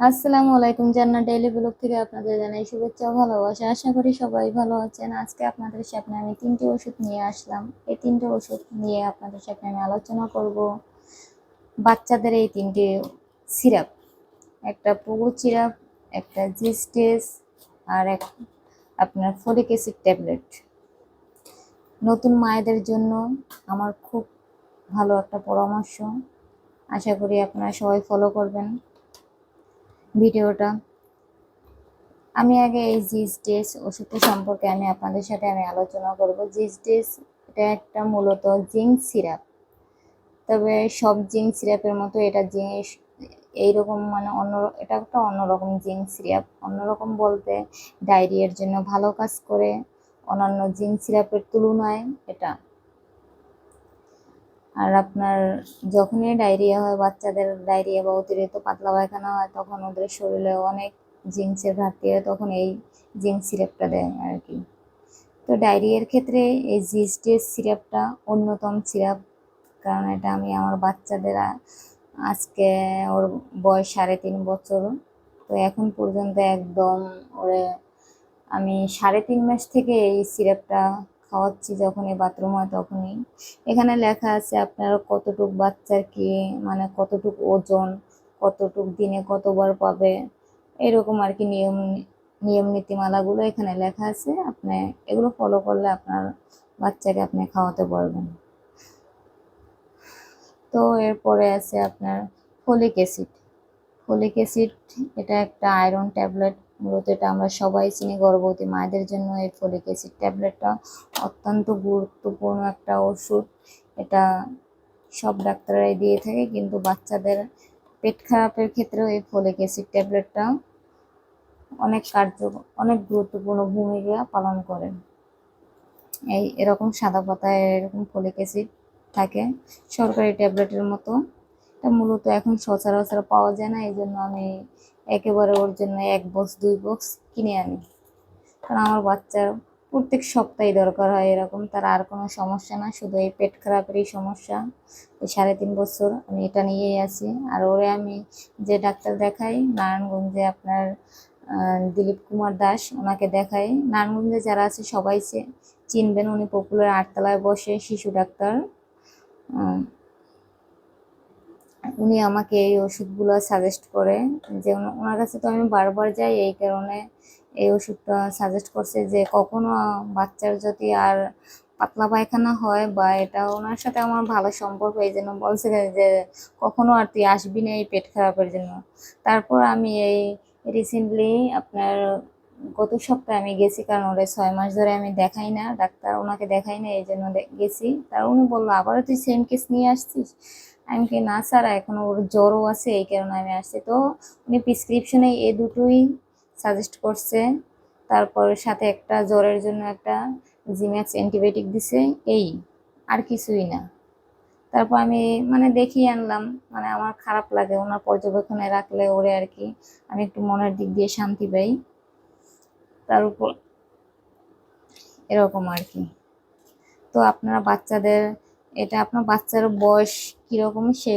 আসসালামু আলাইকুম জান্নাত ডেইলি ব্লগ থেকে আপনাদের জানাই শুভেচ্ছা ভালোবাসা। আশা করি সবাই ভালো আছেন। আজকে আপনাদের সামনে আমি তিনটি ওষুধ নিয়ে আসলাম। এই তিনটে ওষুধ নিয়ে আপনাদের সামনে আমি আলোচনা করব। বাচ্চাদের এই তিনটি সিরাপ। একটা পুকুর সিরাপ, একটা জিস্টেস আর এক আপনার ফলিক অ্যাসিড ট্যাবলেট। নতুন মায়েদের জন্য আমার খুব ভালো একটা পরামর্শ। আশা করি আপনারা সবাই ফলো করবেন। ভিডিওটা। আমি আগে এই জিস ডেস ওষুধটা সম্পর্কে আমি আপনাদের সাথে আমি আলোচনা করব। জিস ডেস এটা একটা মূলত জিঙ্ক সিরাপ। তবে সব জিঙ্ক সিরাপের মতো এটা জিনিস এইরকম মানে অন্য এটা একটা অন্যরকম জিঙ্ক সিরাপ। অন্যরকম বলতে ডায়রিয়ার জন্য ভালো কাজ করে অন্যান্য জিঙ্ক সিরাপের তুলনায় এটা। আর আপনার যখনই ডায়রিয়া হয়, বাচ্চাদের ডায়রিয়া বা অতিরিক্ত পাতলা পায়খানা হয়, তখন ওদের শরীরে অনেক জিঙ্কসের ঘাটতি হয়, তখন এই জিঙ্ক সিরাপটা দেয় আর কি। তো ডায়রিয়ার ক্ষেত্রে এই জিস্টের সিরাপটা অন্যতম সিরাপ, কারণ এটা আমি আমার বাচ্চাদের আজকে ওর বয়স সাড়ে তিন বছর। তো এখন পর্যন্ত একদম ওরে আমি সাড়ে তিন মাস থেকে এই সিরাপটা খাওয়াচ্ছি যখনই বাথরুম হয় তখনই। এখানে লেখা আছে আপনার কতটুক বাচ্চার কি মানে কতটুক ওজন, কতটুক দিনে কতবার পাবে, এরকম আর কি নিয়ম নিয়ম নীতিমালাগুলো এখানে লেখা আছে। আপনি এগুলো ফলো করলে আপনার বাচ্চাকে আপনি খাওয়াতে পারবেন। তো এরপরে আছে আপনার ফলিক অ্যাসিড ফলিক অ্যাসিড এটা একটা আয়রন ট্যাবলেট মূলত এটা আমরা সবাই চিনি, গর্ভবতী মায়েদের জন্য এই ফলিক অ্যাসিড ট্যাবলেটটা অত্যন্ত গুরুত্বপূর্ণ একটা ওষুধ। এটা সব ডাক্তাররাই দিয়ে থাকে, কিন্তু বাচ্চাদের পেট খারাপের ক্ষেত্রেও এই ফলিক অ্যাসিড ট্যাবলেটটা অনেক কার্য, অনেক গুরুত্বপূর্ণ ভূমিকা পালন করে। এই এরকম সাদা পাতায় এরকম ফলিক অ্যাসিড থাকে, সরকারি ট্যাবলেটের মতো। এটা মূলত এখন সচরাচর পাওয়া যায় না এই জন্য আমি একেবারে ওর জন্য এক বক্স, দুই বক্স কিনে আনি। কারণ আমার বাচ্চার প্রত্যেক সপ্তাহে দরকার হয় এরকম, তার আর কোনো সমস্যা না, শুধু এই পেট খারাপেরই সমস্যা। সাড়ে তিন বছর আমি এটা নিয়েই আছি। আর ওরে আমি যে ডাক্তার দেখাই, নারায়ণগঞ্জে আপনার দিলীপ কুমার দাস, ওনাকে দেখাই। নারায়ণগঞ্জে যারা আছে সবাই চিনবেন, উনি পপুলার আটতলায় বসে শিশু ডাক্তার। উনি আমাকে এই ওষুধগুলো সাজেস্ট করে যে ওনার কাছে তো আমি বারবার যাই এই কারণে এই ওষুধটা সাজেস্ট করছে যে কখনো বাচ্চার যদি আর পাতলা পায়খানা হয় বা এটা ওনার সাথে আমার ভালো সম্পর্ক, এই জন্য বলছে যে কখনো আর তুই আসবি না এই পেট খারাপের জন্য। তারপর আমি এই রিসেন্টলি আপনার গত সপ্তাহে আমি গেছি, কারণ ওরা ছয় মাস ধরে আমি দেখাই না, ডাক্তার ওনাকে দেখাই না, এই জন্য গেছি। তার উনি বলল, আবারও তুই সেম কেস নিয়ে আসছিস? আমি কি না স্যার, এখন ওর জ্বরও আছে, এই কারণে আমি আসছি। তো উনি প্রিসক্রিপশনে এ দুটোই সাজেস্ট করছে। তারপর সাথে একটা জ্বরের জন্য একটা জিম্যাক্স অ্যান্টিবায়োটিক দিছে, এই, আর কিছুই না। তারপর আমি মানে দেখিয়ে আনলাম মানে আমার খারাপ লাগে, ওনার পর্যবেক্ষণে রাখলে ওরে আর কি, আমি একটু মনের দিক দিয়ে শান্তি পাই। তার উপর এরকম আর কি। তো আপনারা বাচ্চাদের এটা আপনার বাচ্চার বয়স কীরকম সে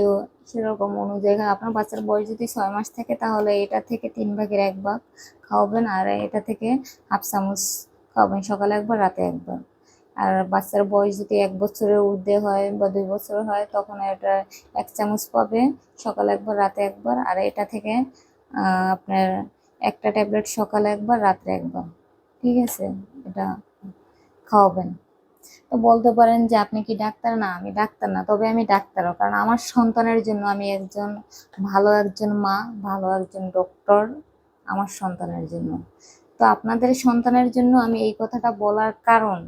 সেরকম অনুযায়ী। আপনার বাচ্চার বয়স যদি ছয় মাস থাকে, তাহলে এটা থেকে তিন ভাগের এক ভাগ খাওয়াবেন, আর এটা থেকে হাফ চামচ খাওয়াবেন সকালে একবার, রাতে একবার। আর বাচ্চার বয়স যদি এক বছরের ঊর্ধ্বে হয় বা দুই বছর হয়, তখন এটা এক চামচ পাবে সকালে একবার, রাতে একবার। আর এটা থেকে আপনার একটা ট্যাবলেট সকালে একবার, রাত্রে একবার। ঠিক আছে? এটা খাওয়াবেন। তো বলতে পারেন যে, আপনি কি ডাক্তার? না, আমি ডাক্তার না, তবে আমি ডাক্তারও। কারণ আমার সন্তানের জন্য আমি একজন ভালো একজন মা, ভালো একজন ডক্টর আমার সন্তানের জন্য। তো আপনাদের সন্তানের জন্য আমি এই কথাটা বলার কারণ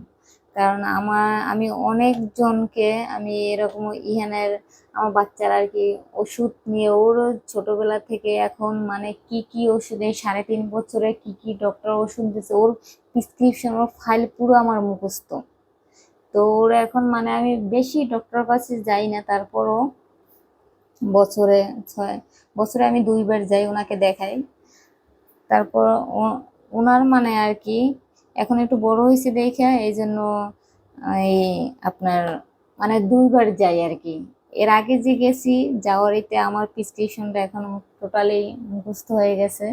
কারণ আমার, আমি অনেকজনকে আমি এরকম ইহানের, আমার বাচ্চারা আর কি ওষুধ নিয়ে ওর ছোটবেলা থেকে এখন মানে কি কি ওষুধে সাড়ে তিন বছরে কি কি ডক্টর ওষুধ দিচ্ছে ওর প্রিসক্রিপশন ওর ফাইল পুরো আমার মুখস্থ। তো ওর এখন মানে আমি বেশি ডক্টর কাছে যাই না, তারপরও বছরে ছয়, বছরে আমি দুইবার যাই ওনাকে দেখাই। তারপর ওনার মানে আর কি, এখন একটু বড় হয়েছে দেখে এই জন্য এই আপনার মানে দুইবার যাই আর কি। এর আগে যে গেছি, যাওয়ার ইতে আমার প্রেসক্রিপশনটা এখন টোটালি মুখস্থ হয়ে গেছে।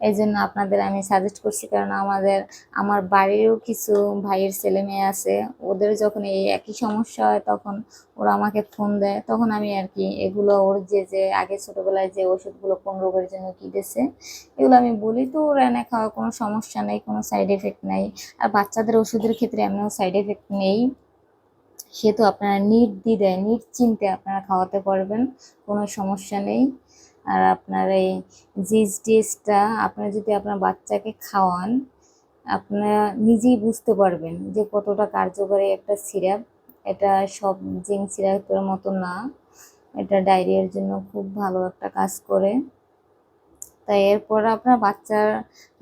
এই জন্য আপনাদের আমি সাজেস্ট করছি, কারণ আমাদের, আমার বাড়িরও কিছু ভাইয়ের ছেলে মেয়ে আছে, ওদের যখন এই একই সমস্যা হয় তখন ওরা আমাকে ফোন দেয়, তখন আমি আর কি এগুলো ওর যে যে আগে ছোটোবেলায় যে ওষুধগুলো কোন রোগের জন্য কি দিয়েছে এগুলো আমি বলি তো ওরা এনে খাওয়ার কোনো সমস্যা নেই, কোনো সাইড এফেক্ট নেই, আর বাচ্চাদের ওষুধের ক্ষেত্রে এমনিও সাইড এফেক্ট নেই। সেহেতু আপনারা নির্দ্বিধায়, নিশ্চিন্তে আপনারা খাওয়াতে পারবেন, কোনো সমস্যা নেই। আর আপনার এই জিস ডিসটা আপনারা যদি আপনার বাচ্চাকে খাওয়ান, আপনারা নিজেই বুঝতে পারবেন যে কতটা কার্যকরী একটা সিরাপ। এটা সব জিঙ্ক সিরাপের মতো না, এটা ডায়রিয়ার জন্য খুব ভালো একটা কাজ করে। তাই এরপর আপনার বাচ্চার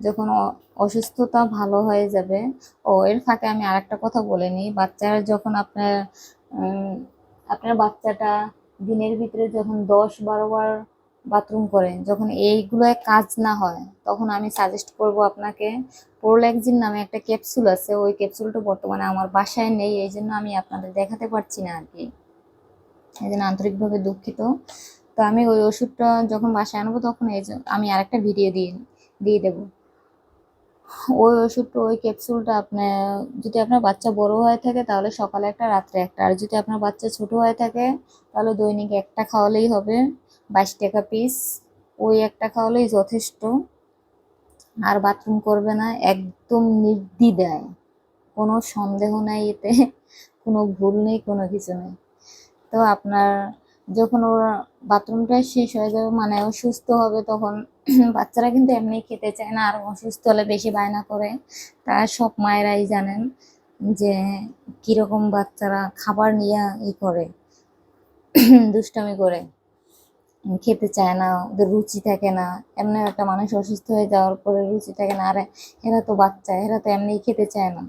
যখন অসুস্থতা ভালো হয়ে যাবে, ও এর ফাঁকে আমি আরেকটা কথা বলে নিই, বাচ্চার যখন আপনার আপনার বাচ্চাটা দিনের ভিতরে যখন দশ বারো বার বাথরুম করে যখন এইগুলো কাজ না হয়, তখন আমি সাজেস্ট করব আপনাকে প্রোল্যাক্সিন নামে একটা ক্যাপসুল আছে। ওই ক্যাপসুলটা বর্তমানে আমার বাসায় নেই, এই জন্য আমি আপনাদের দেখাতে পারছি না আর কি এই জন্য আন্তরিকভাবে দুঃখিত। তো আমি ওই ওষুধটা যখন বাসায় আনব তখন এই আমি আরেকটা ভিডিও দিয়ে দিয়ে দেবো। ওই ওষুধটা, ওই ক্যাপসুলটা আপনার যদি আপনার বাচ্চা বড় হয়ে থাকে তাহলে সকালে একটা, রাত্রে একটা। আর যদি আপনার বাচ্চা ছোট হয়ে থাকে তাহলে দৈনিক একটা খাওয়ালেই হবে। বাইশ টাকা পিস ওই একটা খাওয়ালেই যথেষ্ট। আর বাথরুম করবে না, একদম নির্দ্বিধায়। কোনো সন্দেহ নাই এতে, কোনো ভুল নেই, কোনো কিছু নেই। তো আপনার যখন ওর বাথরুমটা শেষ হয়ে যাবে মানে ও সুস্থ হবে তখন বাচ্চারা কিন্তু এমনি খেতে চায় না, আর অসুস্থ হলে বেশি বায়না করে। তা সব মায়েরাই জানেন যে, কীরকম বাচ্চারা খাবার নিয়ে ই করে, দুষ্টামি করে। খেতে চায় না, ওদের রুচি থাকে না। এমনি একটা মানুষ অসুস্থ হয়ে যাওয়ার পরে রুচি থাকে না। আর, এরা তো বাচ্চা, এরা তো এমনি খেতে চায় না।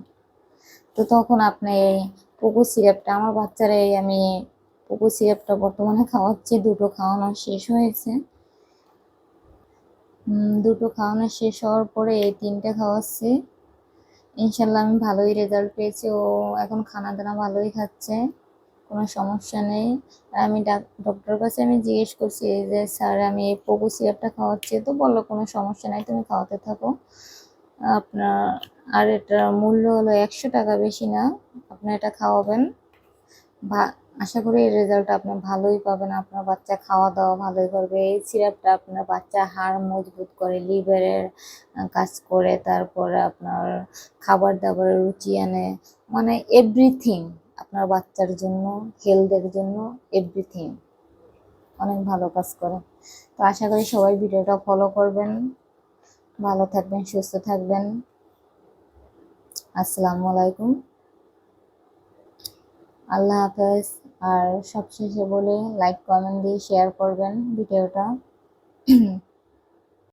তো তখন আপনি এই পোকো সিরাপটা, আমার বাচ্চারা এই আমি পোকো সিরাপটা বর্তমানে খাওয়াচ্ছি। দুটো খাওয়ানো শেষ হয়েছে। দুটো খাওয়ানো শেষ হওয়ার পরে এই তিনটে খাওয়াচ্ছি। ইনশাল্লাহ আমি ভালোই রেজাল্ট পেয়েছি। ও এখন খানা দানা ভালোই খাচ্ছে। কোনো সমস্যা নেই। আমি ডক্টরের কাছে আমি জিজ্ঞেস করছি যে স্যার আমি এই পোকো সিরাপটা খাওয়াচ্ছি, তো বলল কোনো সমস্যা নাই, তুমি খাওয়াতে থাকো। আপনার, আর এটার মূল্য হলো একশো টাকা বেশি না, আপনি এটা খাওয়াবেন। আশা করি এই রেজাল্ট আপনি ভালোই পাবেন, আপনার বাচ্চা খাওয়া দাওয়া ভালোই করবে। এই সিরাপটা আপনার বাচ্চা হাড় মজবুত করে লিভারের কাজ করে, তারপরে আপনার খাবার দাবারের রুচি আনে মানে এভরিথিং আপনার বাচ্চার জন্য হেলথের জন্য এভরিথিং অনেক ভালো কাজ করে। তো আশা করি সবাই ভিডিওটা ফলো করবেন। ভালো থাকবেন, সুস্থ থাকবেন। আসসালামু আলাইকুম। আল্লাহ হাফেজ। আর সবশেষে বলে লাইক কমেন্ট দিয়ে শেয়ার করবেন ভিডিওটা।